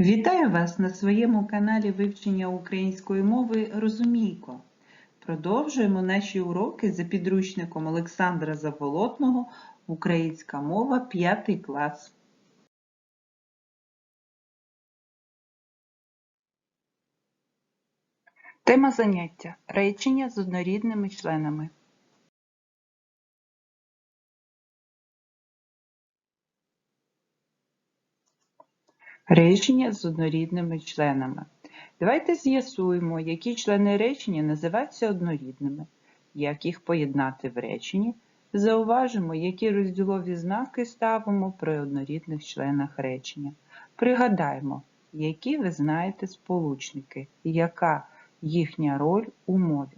Вітаю вас на своєму каналі вивчення української мови Розумійко. Продовжуємо наші уроки за підручником Олександра Заволотного Українська мова 5 клас. Тема заняття речення з однорідними членами. Речення з однорідними членами. Давайте з'ясуємо, які члени речення називаються однорідними, як їх поєднати в реченні. Зауважимо, які розділові знаки ставимо при однорідних членах речення. Пригадаємо, які ви знаєте сполучники, і яка їхня роль у мові.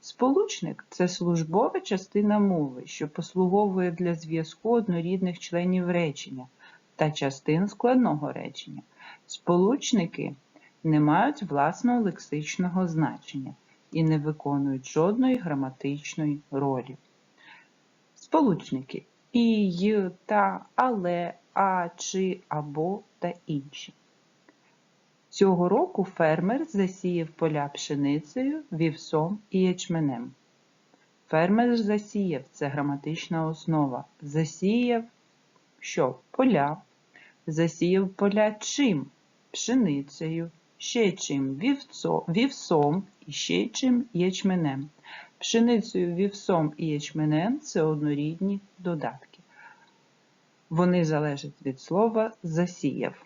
Сполучник це службова частина мови, що послуговує для зв'язку однорідних членів речення та частин складного речення. Сполучники не мають власного лексичного значення і не виконують жодної граматичної ролі. Сполучники і, й, та, але, а, чи, або та інші. Цього року фермер засіяв поля пшеницею, вівсом і ячменем. Фермер засіяв це граматична основа. Засіяв що? Поля. Засіяв поля чим? Пшеницею, ще чим вівцо, вівсом і ще чим ячменем. Пшеницею, вівсом і ячменем це однорідні додатки. Вони залежать від слова засіяв.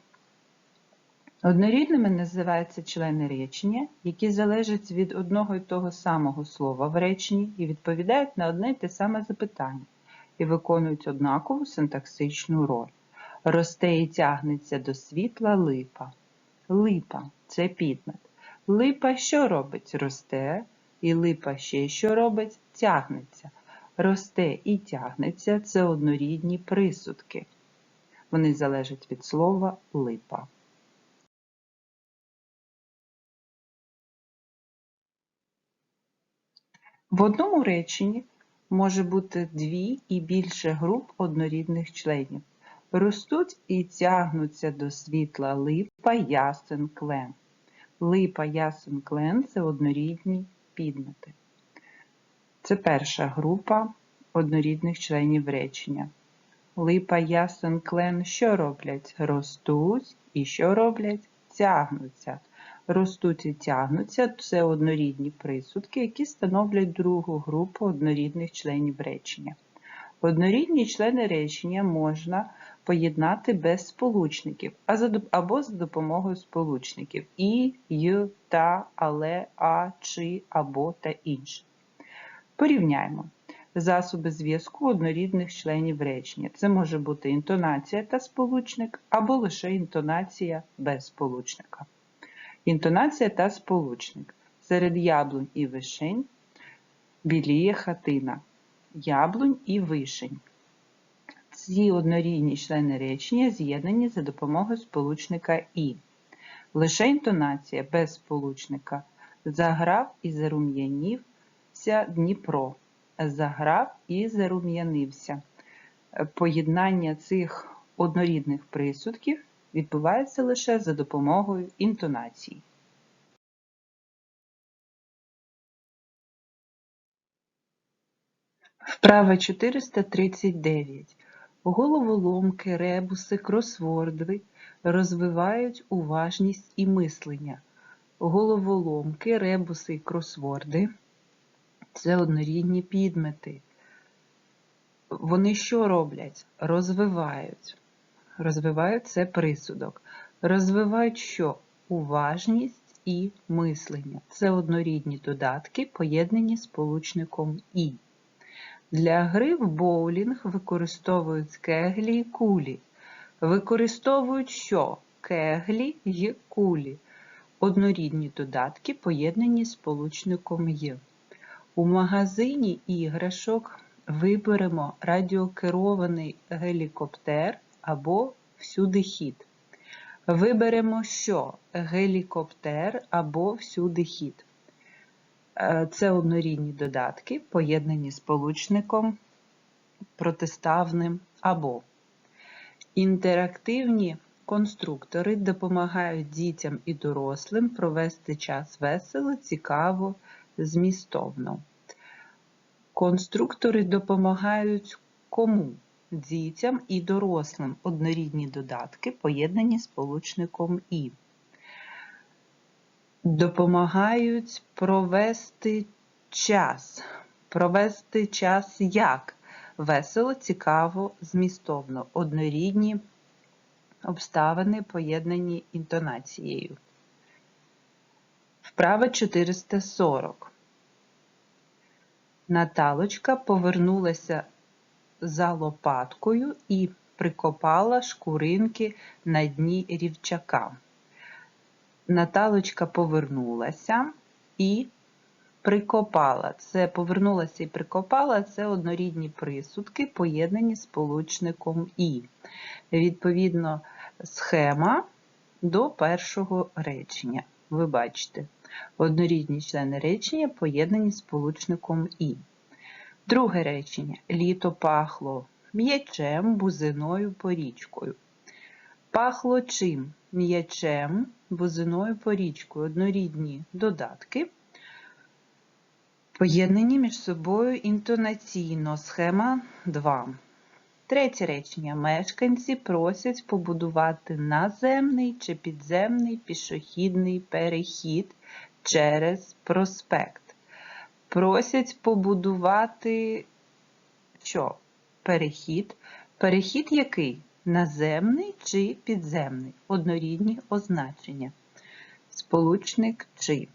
Однорідними називаються члени речення, які залежать від одного і того самого слова в реченні і відповідають на одне й те саме запитання і виконують однакову синтаксичну роль. Росте і тягнеться до світла липа. Липа це підмет. Липа що робить? Росте, і липа ще що робить? Тягнеться. Росте і тягнеться це однорідні присудки. Вони залежать від слова липа. В одному реченні може бути дві і більше груп однорідних членів. Ростуть і тягнуться до світла липа, ясен, клен. Липа, ясен, клен це однорідні підмети. Це перша група однорідних членів речення. Липа, ясен, клен що роблять? Ростуть і що роблять? Тягнуться. Ростуть і тягнуться це однорідні присудки, які становлять другу групу однорідних членів речення. Однорідні члени речення можна поєднати без сполучників або за допомогою сполучників і, й, та, але, а, чи, або та інше. Порівняємо засоби зв'язку однорідних членів речення. Це може бути інтонація та сполучник, або лише інтонація без сполучника. Інтонація та сполучник. Серед яблунь і вишень біліє хатина. Яблунь і вишень. Ці однорідні члени речення з'єднані за допомогою сполучника І. Лише інтонація без сполучника. Заграв і зарум'янівся Дніпро. Заграв і зарум'янився. Поєднання цих однорідних присудків відбувається лише за допомогою інтонації. Вправа 439. Головоломки, ребуси, кросворди розвивають уважність і мислення. Головоломки, ребуси і кросворди це однорідні підмети. Вони що роблять? Розвивають. Розвивають це присудок. Розвивають що? Уважність і мислення. Це однорідні додатки, поєднані сполучником І. Для гри в боулінг використовують кеглі і кулі. Використовують що? Кеглі й кулі. Однорідні додатки, поєднані сполучником Й. У магазині іграшок виберемо радіокерований гелікоптер або всюди хід. Виберемо що? Гелікоптер або всюди хід. Е, це однорідні додатки, поєднані сполучником протиставним або. Інтерактивні конструктори допомагають дітям і дорослим провести час весело, цікаво, змістовно. Конструктори допомагають кому? Дітям і дорослим однорідні додатки, поєднані сполучником І. Допомагають провести час. Провести час як? Весело, цікаво, змістовно. Однорідні обставини, поєднані інтонацією. Вправа 440. Наталочка повернулася за лопаткою і прикопала шкуринки на дні рівчака. Наталочка повернулася і прикопала. Це повернулася і прикопала це однорідні присудки, поєднані сполучником І. Відповідно, схема до першого речення. Ви бачите, однорідні члени речення поєднані сполучником І. Друге речення. Літо пахло м'ячем, бузиною, порічкою. Пахло чим? М'ячем, бузиною, порічкою. Однорідні додатки. Поєднані між собою інтонаційно. Схема 2. Третє речення. Мешканці просять побудувати наземний чи підземний пішохідний перехід через проспект. Просять побудувати що? Перехід. Перехід який? Наземний чи підземний? Однорідні означення. Сполучник чи.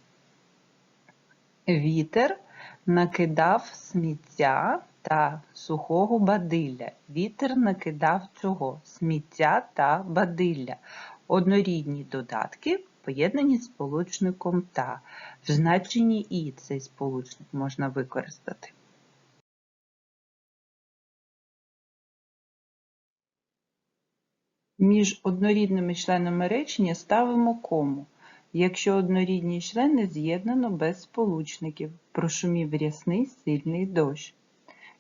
Вітер накидав сміття та сухого бадилля. Вітер накидав чого? Сміття та бадилля. Однорідні додатки поєднані сполучником та. В значенні і цей сполучник можна використати. Між однорідними членами речення ставимо кому. Якщо однорідні члени з'єднано без сполучників, прошумів рясний сильний дощ.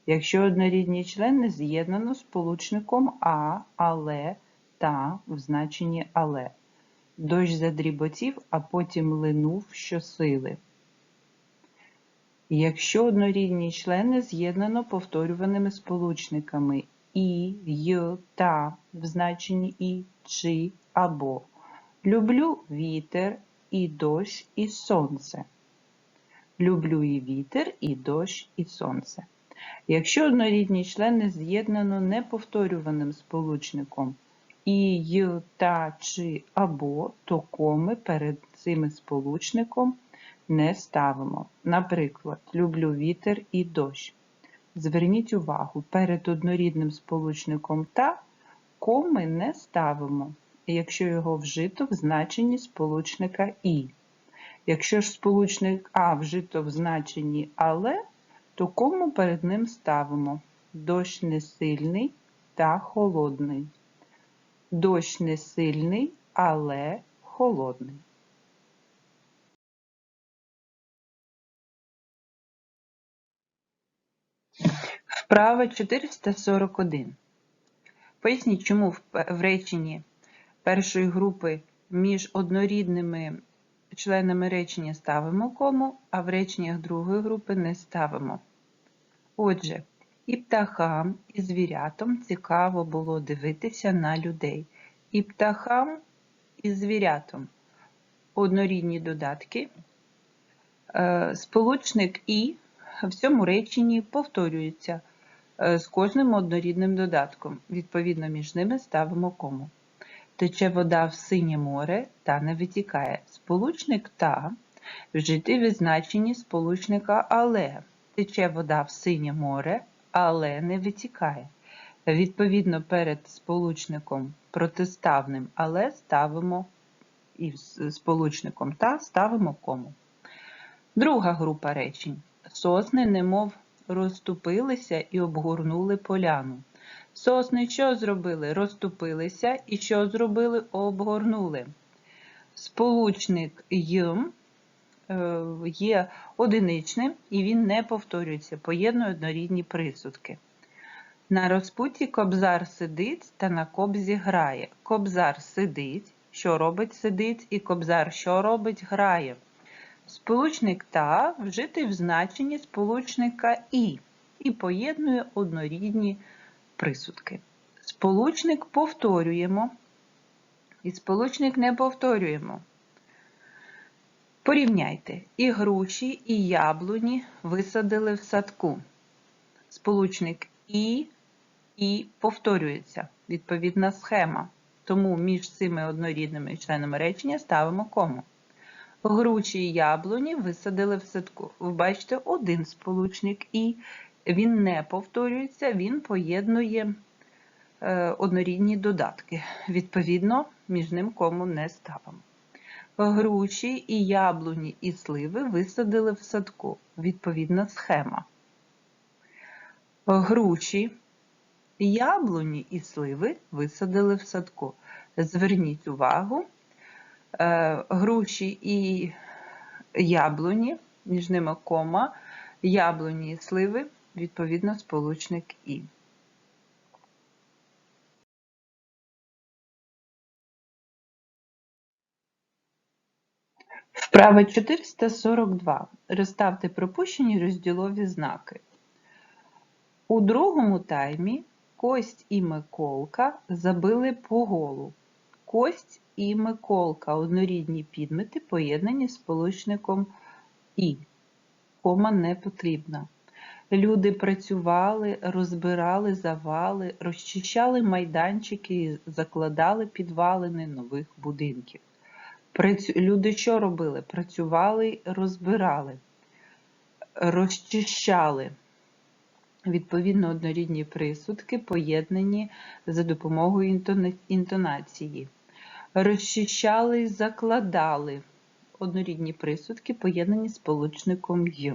Якщо однорідні члени з'єднано сполучником а, але, та в значенні але. Дощ задріботів, а потім линув щосили. Якщо однорідні члени з'єднано повторюваними сполучниками і, й, та в значенні і, чи, або. Люблю вітер і дощ і сонце. Люблю і вітер, і дощ, і сонце. Якщо однорідні члени з'єднано неповторюваним сполучником і, й, та, чи, або, то коми перед цим сполучником не ставимо. Наприклад, люблю вітер і дощ. Зверніть увагу, перед однорідним сполучником та коми не ставимо, якщо його вжито в значенні сполучника І. Якщо ж сполучник А вжито в значенні але, то кому перед ним ставимо дощ не сильний та холодний. Дощ не сильний, але холодний. Вправа 441. Поясніть, чому в реченні першої групи між однорідними членами речення ставимо кому, а в реченнях другої групи не ставимо. Отже, і птахам, і звірятам цікаво було дивитися на людей. І птахам, і звірятам однорідні додатки. Е, сполучник І в цьому реченні повторюється з кожним однорідним додатком. Відповідно, між ними ставимо кому. Тече вода в синє море та не витікає. Сполучник та вжити в значенні сполучника але. Тече вода в синє море, але не витікає. Відповідно, перед сполучником протиставним але ставимо і сполучником та ставимо кому. Друга група речень. Сосни немов розступилися і обгорнули поляну. Сосни що зробили? Розступилися і що зробили? Обгорнули. Сполучник «й» е, є одиничним і він не повторюється, поєднує однорідні присудки. На розпуті кобзар сидить та на кобзі грає. Кобзар сидить, що робить сидить, і кобзар що робить грає. Сполучник та вжитий в значенні сполучника і і поєднує однорідні присудки. Сполучник повторюємо, і сполучник не повторюємо. Порівняйте, і груші, і яблуні висадили в садку. Сполучник і, і повторюється, відповідна схема. Тому між цими однорідними членами речення ставимо кому. Груші і яблуні висадили в садку. Ви бачите один сполучник і він не повторюється, він поєднує е, однорідні додатки. Відповідно, між ним кому не ставимо. Груші і яблуні і сливи висадили в садку. Відповідна схема. Груші, яблуні і сливи висадили в садку. Зверніть увагу, груші і яблуні, між ними кома, яблуні і сливи, відповідно, сполучник І. Вправа 442. Розставте пропущені розділові знаки. У другому таймі Кость і Миколка забили по голу. Кость і Миколка однорідні підмети поєднані сполучником І. Кома не потрібна. Люди працювали, розбирали завали, розчищали майданчики і закладали підвалини нових будинків. Люди що робили? Працювали, розбирали, розчищали. Відповідно, однорідні присудки поєднані за допомогою інтонації. Розчищали і закладали. Однорідні присудки поєднані сполучником «й».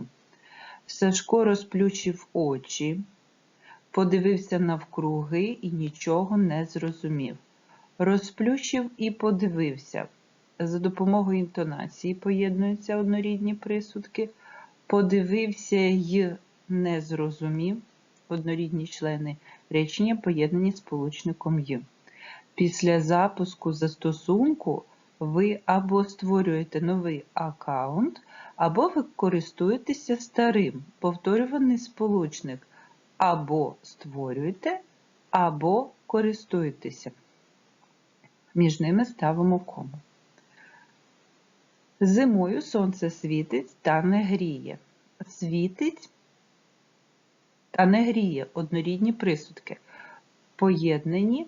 Сашко розплющив очі, подивився навкруги і нічого не зрозумів. Розплющив і подивився. За допомогою інтонації поєднуються однорідні присудки. Подивився й не зрозумів. Однорідні члени речення поєднані сполучником «й». Після запуску застосунку ви або створюєте новий аккаунт, або ви користуєтеся старим повторюваний сполучник, або створюєте, або користуєтеся. Між ними ставимо кому. Зимою сонце світить та не гріє. Світить та не гріє однорідні присудки, поєднані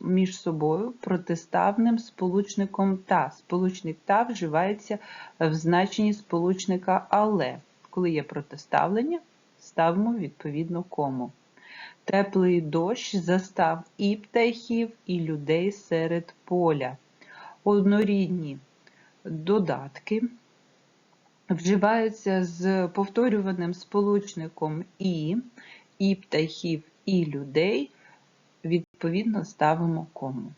між собою протиставним сполучником та. Сполучник та вживається в значенні сполучника але. Коли є протиставлення, ставимо відповідно кому. Теплий дощ застав і птахів, і людей серед поля. Однорідні додатки вживаються з повторюваним сполучником і, і птахів, і людей, відповідно ставимо кому.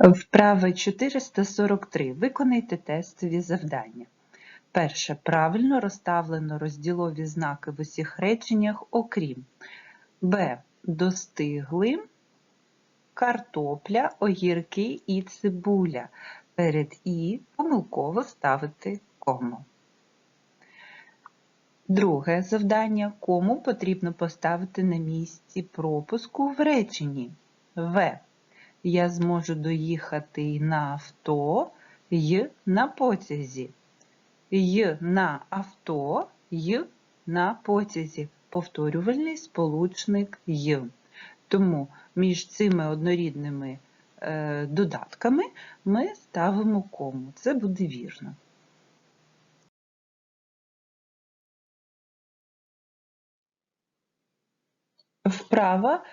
Вправа 443. Виконайте тестові завдання. Перше. Правильно розставлено розділові знаки в усіх реченнях, окрім Б. Достигли картопля, огірки і цибуля. Перед І помилково ставити кому. Друге завдання. Кому потрібно поставити на місці пропуску в реченні. В. Я зможу доїхати на авто й на потязі. Й на авто й на потязі. Повторювальний сполучник й. Тому між цими однорідними е, додатками ми ставимо кому. Це буде вірно. Вправа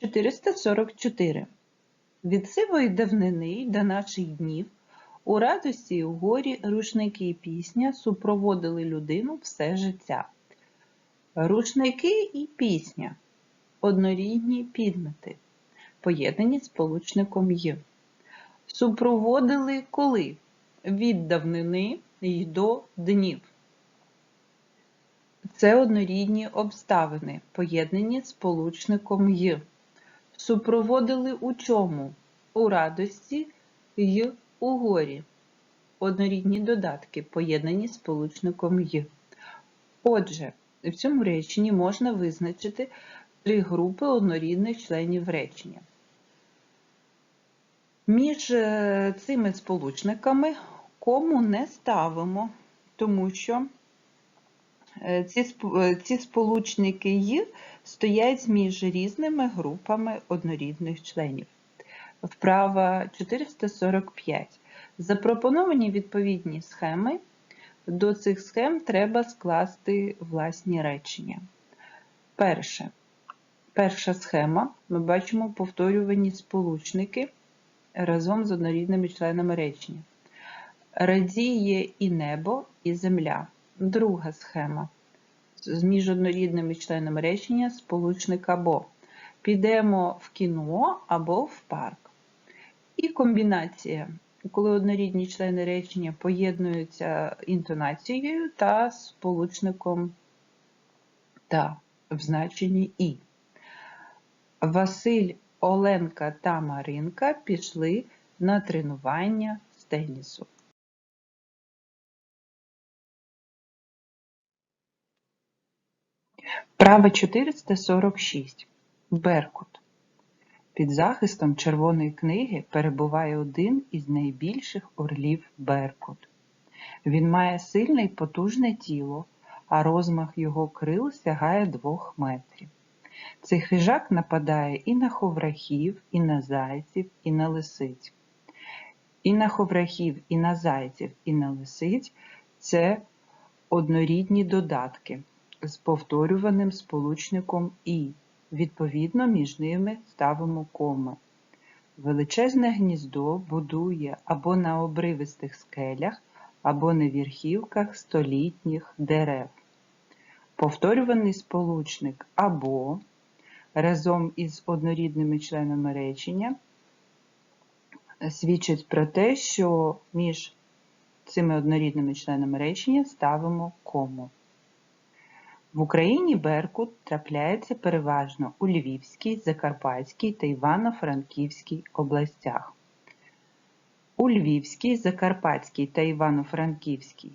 444. Від сивої давнини до наших днів у радості і у горі рушники і пісня супроводили людину все життя. Рушники і пісня однорідні підмети, поєднані сполучником «й». Супроводили коли? Від давнини й до днів. Це однорідні обставини, поєднані сполучником й. Супроводили у чому? У радості й у горі. Однорідні додатки, поєднані сполучником й. Отже, в цьому реченні можна визначити три групи однорідних членів речення. Між е, цими сполучниками кому не ставимо, тому що ці, е, ці сполучники «й» стоять між різними групами однорідних членів. Вправа 445. Запропоновані відповідні схеми. До цих схем треба скласти власні речення. Перше. Перша схема. Ми бачимо повторювані сполучники разом з однорідними членами речення. Радіє і небо, і земля. Друга схема. З між однорідними членами речення сполучник або. Підемо в кіно або в парк. І комбінація, коли однорідні члени речення поєднуються інтонацією та сполучником та в значенні і. Василь, Оленка та Маринка пішли на тренування з тенісу. Право 446. Беркут. Під захистом Червоної книги перебуває один із найбільших орлів Беркут. Він має сильне й потужне тіло, а розмах його крил сягає двох метрів. Цей хижак нападає і на ховрахів, і на зайців, і на лисиць. І на ховрахів, і на зайців, і на лисиць це однорідні додатки з повторюваним сполучником і. Відповідно, між ними ставимо коми. Величезне гніздо будує або на обривистих скелях, або на верхівках столітніх дерев. Повторюваний сполучник або разом із однорідними членами речення свідчить про те, що між цими однорідними членами речення ставимо кому. В Україні беркут трапляється переважно у Львівській, Закарпатській та Івано-Франківській областях. У Львівській, Закарпатській та Івано-Франківській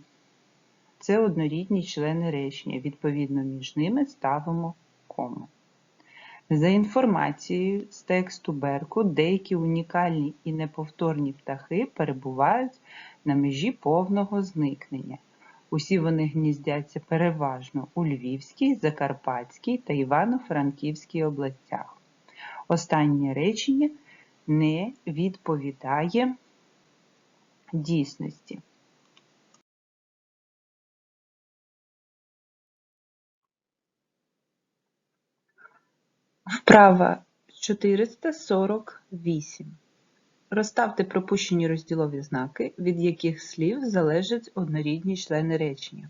це однорідні члени речення, відповідно між ними ставимо кому. За інформацією з тексту Беркут, деякі унікальні і неповторні птахи перебувають на межі повного зникнення. Усі вони гніздяться переважно у Львівській, Закарпатській та Івано-Франківській областях. Останнє речення не відповідає дійсності. Вправа 448. Розставте пропущені розділові знаки, від яких слів залежать однорідні члени речення.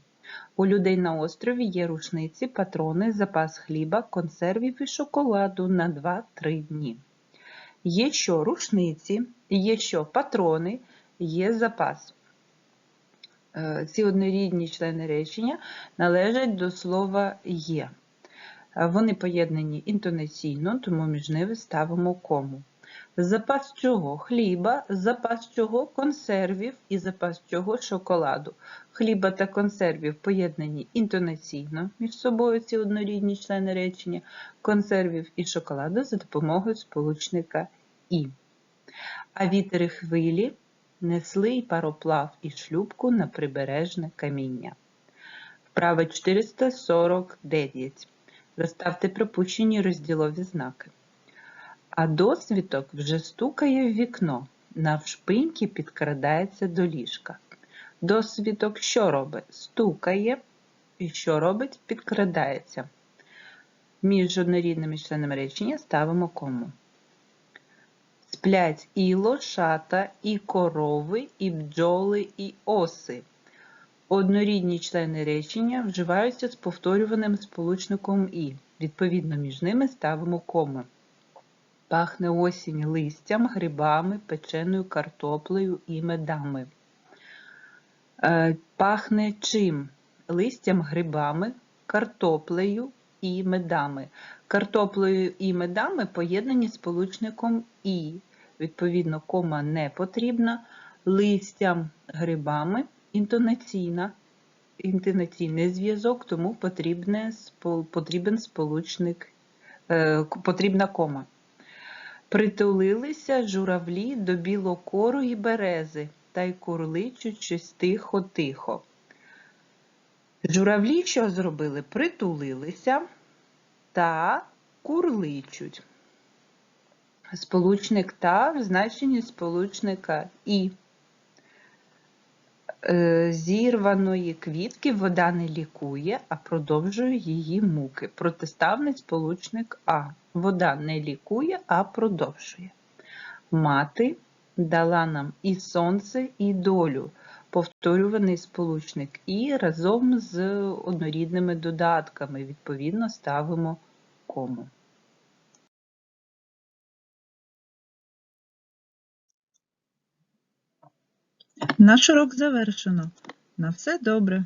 У людей на острові є рушниці, патрони, запас хліба, консервів і шоколаду на 2-3 дні. Є що рушниці, є що патрони, є запас. Е, Ці однорідні члени речення належать до слова є. Вони поєднані інтонаційно, тому між ними ставимо кому. Запас чого? Хліба, запас чого консервів і запас чого шоколаду. Хліба та консервів поєднані інтонаційно між собою ці однорідні члени речення, консервів і шоколаду за допомогою сполучника і. А вітер і хвилі несли й пароплав і шлюбку на прибережне каміння. Вправа 449. Розставте пропущені розділові знаки. А досвідок вже стукає в вікно, навшпиньки підкрадається до ліжка. Досвідок що робить? Стукає і що робить? Підкрадається. Між однорідними членами речення ставимо кому. Сплять і лошата, і корови, і бджоли, і оси. Однорідні члени речення вживаються з повторюваним сполучником і. Відповідно, між ними ставимо коми. Пахне осінь листям, грибами, печеною картоплею і медами. Е, Пахне чим? Листям, грибами, картоплею і медами. Картоплею і медами поєднані сполучником і. Відповідно, кома не потрібна. Листям грибами інтонаційна, інтонаційний зв'язок, тому потрібен сполучник, е, потрібна кома. Притулилися журавлі до білокорої берези та й курличуть щось тихо-тихо. Журавлі що зробили? Притулилися та курличуть. Сполучник та в значенні сполучника і. Е, Зірваної квітки вода не лікує, а продовжує її муки. Протиставний сполучник А. Вода не лікує, а продовжує. Мати дала нам і сонце, і долю. Повторюваний сполучник І разом з однорідними додатками. Відповідно, ставимо кому. Наш урок завершено. На все добре!